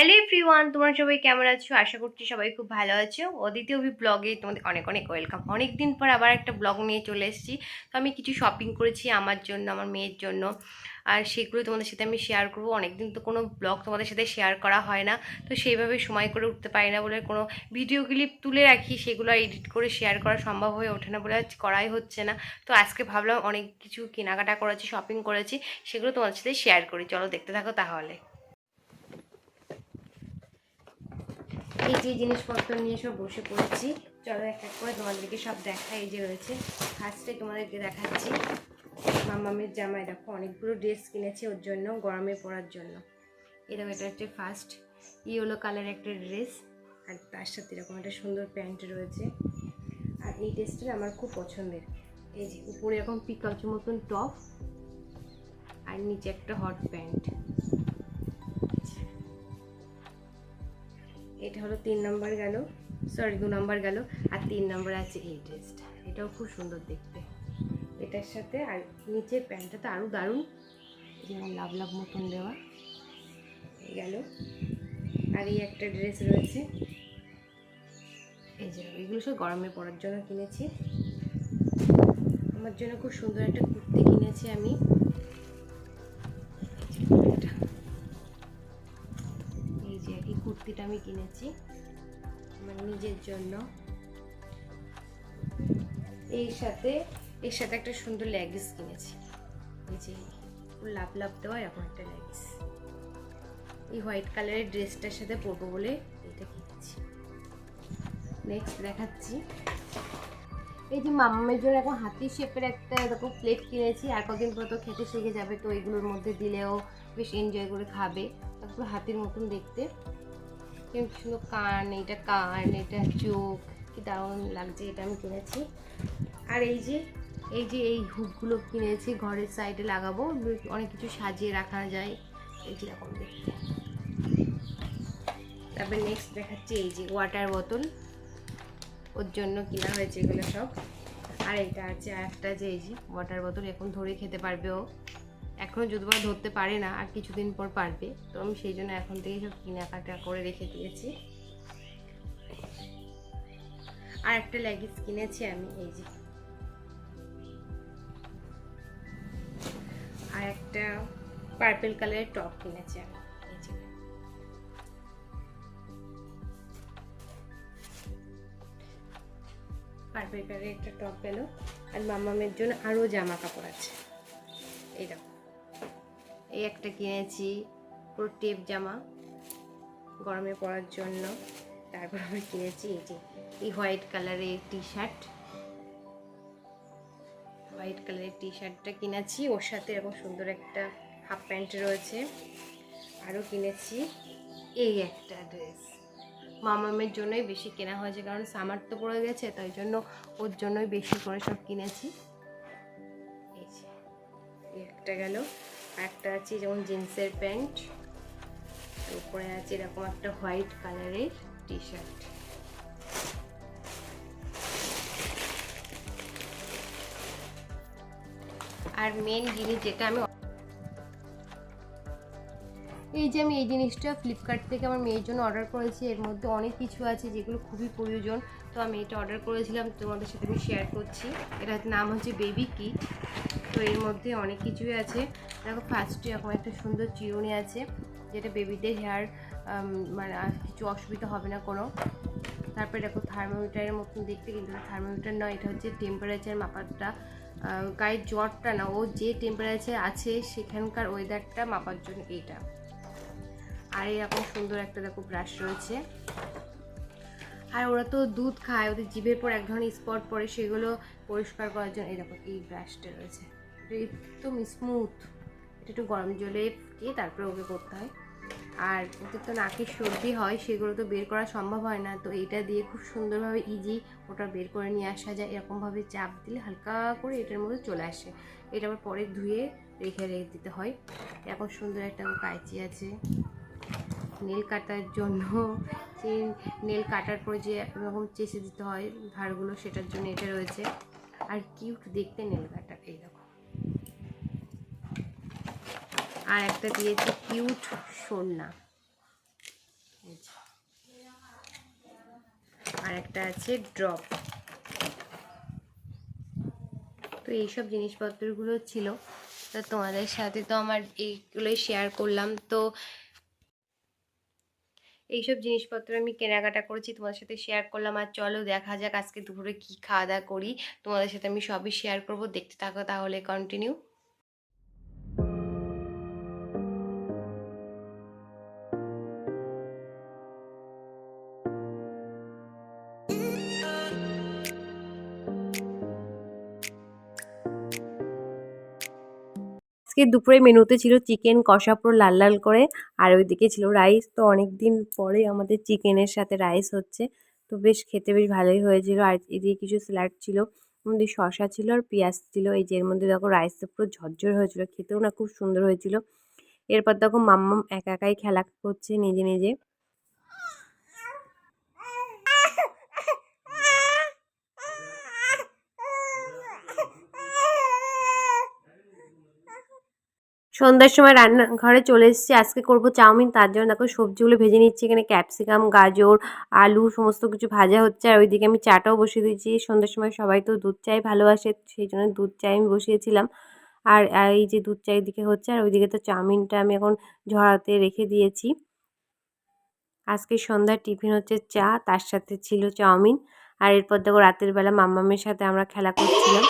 Hello everyone তোমরা সবাই কেমন আছো? আশা করছি সবাই খুব ভালো আছো। অদিতি অভি ব্লগে তোমাদের অনেক অনেক ওয়েলকাম অনেক দিন পর আবার একটা ব্লগ নিয়ে চলে এসেছি। তো আমি কিছু শপিং করেছি আমার জন্য, আমার মেয়ের জন্য। আর সেগুলো তোমাদের সাথে আমি শেয়ার করব। অনেকদিন তো কোনো ব্লগ তোমাদের সাথে শেয়ার করা হয় না। তো সেইভাবে সময় করে উঠতে পারি না বলে কোনো ভিডিও ক্লিপ তুলে রাখি, সেগুলো এডিট করে শেয়ার করা সম্ভব হয়ে ওঠে না বলে আজ করাই হচ্ছে না। তো আজকে ভাবলাম অনেক কিছু কেনাকাটা করেছি শপিং করেছি, সেগুলো তোমাদের সাথে শেয়ার করি। চলো দেখতে থাকো তাহলে। এই যে জিনিসপত্র নিয়ে সব বসে পড়েছি। চলো এক এক করে তোমাদেরকে সব দেখা এই যে রয়েছে। ফার্স্টে তোমাদেরকে দেখাচ্ছি। মামামের জামাই দেখো, অনেকগুলো ড্রেস কিনেছি ওর জন্য, গরমে পরার জন্য। এরকম এটা হচ্ছে ফার্স্ট ইয়েলো কালার একটা ড্রেস আর তার সাথে এরকম একটা সুন্দর প্যান্ট রয়েছে। আর এই ড্রেসটা আমার খুব পছন্দের। এই যে উপরে এরকম পিকাচু মতন টপ আর নিচে একটা হট প্যান্ট হলো তিন নম্বর গেল সরি দু নম্বর গেল, আর তিন নম্বর আছে এই ড্রেসটা এটাও খুব সুন্দর দেখতে। এটার সাথে আর নিচের প্যান্টটা তো আরও দারুণ। যেমন লাভ লাভ মতন দেওয়া। গেল। আর এই একটা ড্রেস রয়েছে। এই যে এগুলো সব গরমে পরার জন্য কিনেছি। আমার জন্য খুব সুন্দর একটা কুর্তি কিনেছি আমি। এই কুর্তিটা আমি কিনেছি আমার নিজের জন্য। এর সাথে এর সাথে একটা সুন্দর লেগিস কিনেছি। এই যে লাভ লাভ দেওয়া এরকম একটা লেগিস। এই হোয়াইট কালারের ড্রেসটার সাথে পরবো বলে এটা কিনেছি। নেক্সট দেখাচ্ছি। এই যে মামামের জন্য এখন হাতি শেপের একটা এরকম প্লেট কিনেছি। আর কদিন পর তো খেতে শিখে যাবে, তো এগুলোর মধ্যে দিলেও বেশ এনজয় করে খাবে। পুরো হাতির মতন দেখতে। সুন্দর কান এটা কান এটা চোখ, কি দারুণ লাগছে এটা আমি কিনেছি। আর এই যে এই যে এই হুকগুলো কিনেছি, ঘরের সাইডে লাগাবো, অনেক কিছু সাজিয়ে রাখা যায়, এই যে এরকম দেখতে। তারপরে নেক্সট দেখাচ্ছি এই যে ওয়াটার বোতল ওর জন্য কিনা হয়েছে এগুলো সব। আর এইটা আছে, আর একটা যে এই যে ওয়াটার বোতল এখন ধরে খেতে পারবে ও। এখনও যদি বা ধরতে পারে না, আর কিছুদিন পর পারবে। তো আমি সেই জন্য এখন থেকেই সব কেনাকাটা করে রেখে দিয়েছি। আর একটা লেগিস কিনেছি আমি, এই যে। আর একটা পার্পল কালারের টপ কিনেছি আমি, এই যে। পার্পল কালারের একটা টপ পেল আর মামামের জন্য আরও জামা কাপড় আছে। এই এই একটা কিনেছি পুরো টেপ জামা গরমে পরার জন্য। তারপর আবার কিনেছি এই যে, এই হোয়াইট কালারের টি শার্ট হোয়াইট কালারের টি শার্টটা কিনেছি, ওর সাথে এরকম সুন্দর একটা হাফ প্যান্ট রয়েছে। আরও কিনেছি। এই একটা ড্রেস। মামামের জন্যই বেশি কেনা হয়েছে, কারণ সামার তো পড়ে গেছে, তাই জন্য ওর জন্যই বেশি করে সব কিনেছি। এই একটা গেল। একটা আছে যেমন জিন্সের প্যান্ট, উপরে আছে এরকম একটা হোয়াইট কালারের টি শার্ট আর মেন জিনিস যেটা আমি এই যে আমি এই জিনিসটা ফ্লিপকার্ট থেকে আমার মেয়ের জন্য অর্ডার করেছি, এর মধ্যে অনেক কিছু আছে যেগুলো খুবই প্রয়োজন। তো আমি এটা অর্ডার করেছিলাম, তোমাদের সাথে আমি শেয়ার করছি। এটার নাম হচ্ছে বেবি কি তো এর মধ্যে অনেক কিছুই আছে। দেখো ফার্স্টে এরকম একটা সুন্দর চিরুনি আছে, যেটা বেবিদের হেয়ার মানে কিছু অসুবিধা হবে না কোনো। তারপরে দেখো থার্মোমিটারের মতন দেখতে, কিন্তু থার্মোমিটার নয়, এটা হচ্ছে টেম্পারেচার মাপারটা। গায়ের জ্বরটা না, ও যে টেম্পারেচার আছে সেখানকার ওয়েদারটা মাপার জন্য এইটা। আর এরকম সুন্দর একটা দেখো ব্রাশ রয়েছে। আর ওরা তো দুধ খায়, ওদের জিভের পর এক ধরনের স্পট পড়ে, সেগুলো পরিষ্কার করার জন্য দেখো, এই ব্রাশটা রয়েছে। একদম স্মুথ একটু গরম জলে ফুটিয়ে তারপরে ওকে করতে হয়। আর ওদের তো নাকের সর্দি হয়, সেগুলো তো বের করা সম্ভব হয় না। তো এটা দিয়ে খুব সুন্দরভাবে ইজি ওটা বের করে নিয়ে আসা যায়। এরকমভাবে চাপ দিলে হালকা করে এটার মধ্যে চলে আসে। এটা আবার পরে ধুয়ে রেখে রেখে দিতে হয়। এখন সুন্দর একটা কাঁচি আছে। নেল কাটার জন্য যে নেল কাটার পরে যে এরকম চেষে দিতে হয় ধারগুলো, সেটার জন্য এটা রয়েছে। আর কিউট দেখতে নেল কাটার, এই দেখো আর একটা দিয়েছে কিউট সন্না আর একটা আছে ড্রপ। তো এইসব জিনিসপত্রগুলো ছিল। তো তোমাদের সাথে তো আমার এইগুলোই শেয়ার করলাম। তো এইসব জিনিসপত্র আমি কেনাকাটা করেছি, তোমাদের সাথে শেয়ার করলাম। আর চলো দেখা যাক আজকে দুপুরে কী খাওয়া দাওয়া করি। তোমাদের সাথে আমি সবই শেয়ার করব। দেখতে থাকো তাহলে কন্টিনিউ আজকে দুপুরে মেনুতে ছিল চিকেন কষা পুরো লাল লাল করে, আর ওইদিকে ছিল রাইস। তো অনেক দিন পরে আমাদের চিকেনের সাথে রাইস হচ্ছে। তো বেশ খেতে বেশ ভালোই হয়েছিল। আর এদিকে কিছু স্যালাড ছিল মধ্যে শশা ছিল আর পেঁয়াজ ছিল। এই যে এর মধ্যে দেখো তো পুরো ঝরঝর হয়েছিল। খেতেও না খুব সুন্দর হয়েছিল। এরপর দেখো মাম্মাম একা একাই খেলা করছে নিজে নিজে। সন্ধ্যার সময় রান্নাঘরে চলে এসেছি। আজকে করব চাউমিন, তার জন্য দেখো সবজিগুলো ভেজে নিচ্ছি। এখানে ক্যাপসিকাম, গাজর, আলু, সমস্ত কিছু ভাজা হচ্ছে। আর ওইদিকে আমি চাটাও বসিয়ে দিয়েছি। সন্ধ্যার সময় সবাই তো দুধ চাই ভালোবাসে, সেই জন্য দুধ চাই আমি বসিয়েছিলাম। আর এই যে দুধ চাই দিকে হচ্ছে, আর ওইদিকে তো চাউমিনটা আমি এখন ঝরাতে রেখে দিয়েছি। আজকে সন্ধ্যার টিফিন হচ্ছে চা, তার সাথে ছিল চাউমিন। আর এরপর দেখো রাতের বেলা মাম্মামের সাথে আমরা খেলা করছিলাম।